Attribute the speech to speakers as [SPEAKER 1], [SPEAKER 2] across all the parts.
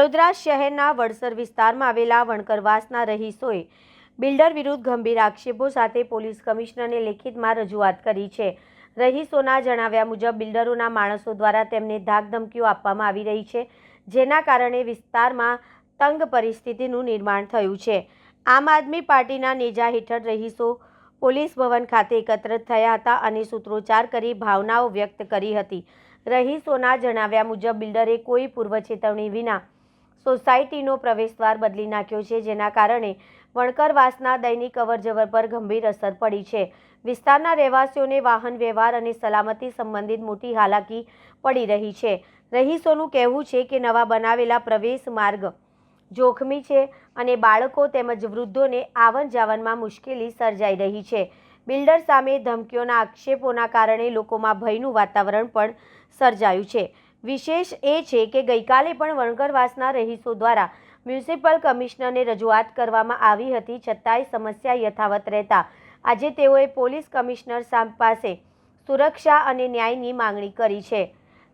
[SPEAKER 1] વડોદરા શહેરના વડસર વિસ્તારમાં આવેલા વણકરવાસના રહીશોએ બિલ્ડર વિરુદ્ધ ગંભીર આક્ષેપો સાથે પોલીસ કમિશનરને લેખિતમાં રજૂઆત કરી છે. રહીશોના જણાવ્યા મુજબ, બિલ્ડરોના માણસો દ્વારા તેમને ધાકધમકીઓ આપવામાં આવી રહી છે, જેના કારણે વિસ્તારમાં તંગ પરિસ્થિતિનું નિર્માણ થયું છે. આમ આદમી પાર્ટીના નેજા હેઠળ રહીશો પોલીસ ભવન ખાતે એકત્રિત થયા હતા અને સૂત્રોચ્ચાર કરી ભાવનાઓ વ્યક્ત કરી હતી. રહીશોના જણાવ્યા મુજબ, બિલ્ડરે કોઈ પૂર્વ ચેતવણી વિના સોસાયટીનો પ્રવેશદ્વાર બદલી નાખ્યો છે, જેના કારણે વણકરવાસના દૈનિક અવરજવર પર ગંભીર અસર પડી છે. વિસ્તારના રહેવાસીઓને વાહન વ્યવહાર અને સલામતી સંબંધિત મોટી હાલાકી પડી રહી છે. રહીશોનું કહેવું છે કે નવા બનાવેલા પ્રવેશ માર્ગ જોખમી છે અને બાળકો તેમજ વૃદ્ધોને આવન જાવનમાં મુશ્કેલી સર્જાઈ રહી છે. બિલ્ડર સામે ધમકીઓના આક્ષેપોના કારણે લોકોમાં ભયનું વાતાવરણ પણ સર્જાયું છે. વિશેષ એ છે કે ગઈકાલે પણ વણકરવાસના રહીશો દ્વારા મ્યુનિસિપલ કમિશનરને રજૂઆત કરવામાં આવી હતી, છતાંય સમસ્યા યથાવત રહેતા. આજે તેઓએ પોલીસ કમિશનર પાસે સુરક્ષા અને ન્યાયની માંગણી કરી છે.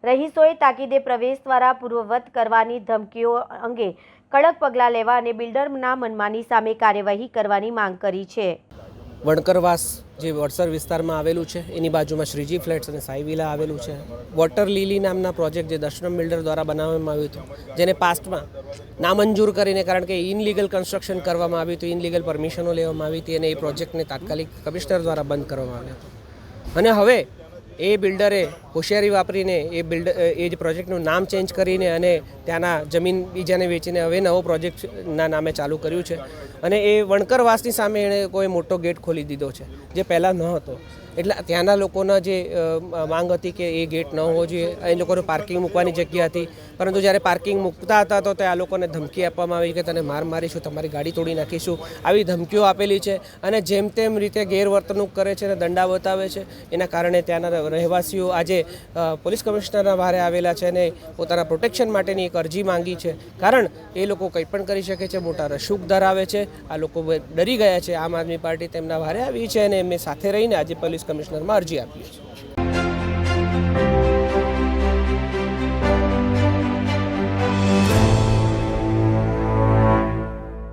[SPEAKER 1] રહીશોએ તાકીદે પ્રવેશ દ્વારા પૂર્વવત કરવાની ધમકીઓ અંગે કડક પગલાં લેવા અને બિલ્ડરના મનમાની સામે કાર્યવાહી કરવાની માંગ કરી છે.
[SPEAKER 2] વણકરવાસ જે વડસર વિસ્તારમાં આવેલું છે, એની બાજુમાં શ્રીજી ફ્લેટ્સ અને સાઈ વિલા આવેલું છે. વોટર લીલી નામના પ્રોજેક્ટ જે દર્શનમ બિલ્ડર દ્વારા બનાવવામાં આવ્યું હતું, જેને પાસ્ટમાં નામંજૂર કરીને, કારણ કે ઇનલીગલ કન્સ્ટ્રક્શન કરવામાં આવ્યું હતું ઇનલીગલ પરમિશનો લેવામાં આવી હતી અને એ પ્રોજેક્ટને તાત્કાલિક કમિશનર દ્વારા બંધ કરવામાં આવ્યો હતો. અને હવે એ બિલ્ડરે હોશિયારી વાપરીને એ બિલ્ડર એ જ પ્રોજેક્ટનું નામ ચેન્જ કરીને અને ત્યાંના જમીન બીજાને વેચીને હવે નવો પ્રોજેક્ટના નામે ચાલુ કર્યું છે. અને એ વણકરવાસની સામે એણે કોઈ મોટો ગેટ ખોલી દીધો છે, જે પહેલાં ન હતો એટલે ત્યાંના લોકોના જે માંગ હતી કે એ ગેટ ન હોવો જોઈએ, એ લોકોને પાર્કિંગ મૂકવાની જગ્યા હતી. પરંતુ જ્યારે પાર્કિંગ મૂકતા હતા તો તે આ લોકોને ધમકી આપવામાં આવી કે તને માર મારીશું, તમારી ગાડી તોડી નાખીશું, આવી ધમકીઓ આપેલી છે. અને જેમ તેમ રીતે ગેરવર્તણૂક કરે છે અને દંડા બતાવે છે, એના કારણે ત્યાંના રહેવાસીઓ આજે પોલીસ કમિશનરના ભારે આવેલા છે અને પોતાના પ્રોટેક્શન માટેની એક અરજી માંગી છે. કારણ એ લોકો કંઈ પણ કરી શકે છે, મોટા રસૂક ધરાવે છે, આ લોકો ડરી ગયા છે. આમ આદમી પાર્ટી તેમના ભારે આવી છે અને એમને સાથે રહીને આજે પોલીસ કમિશનરમાં અરજી આપી છે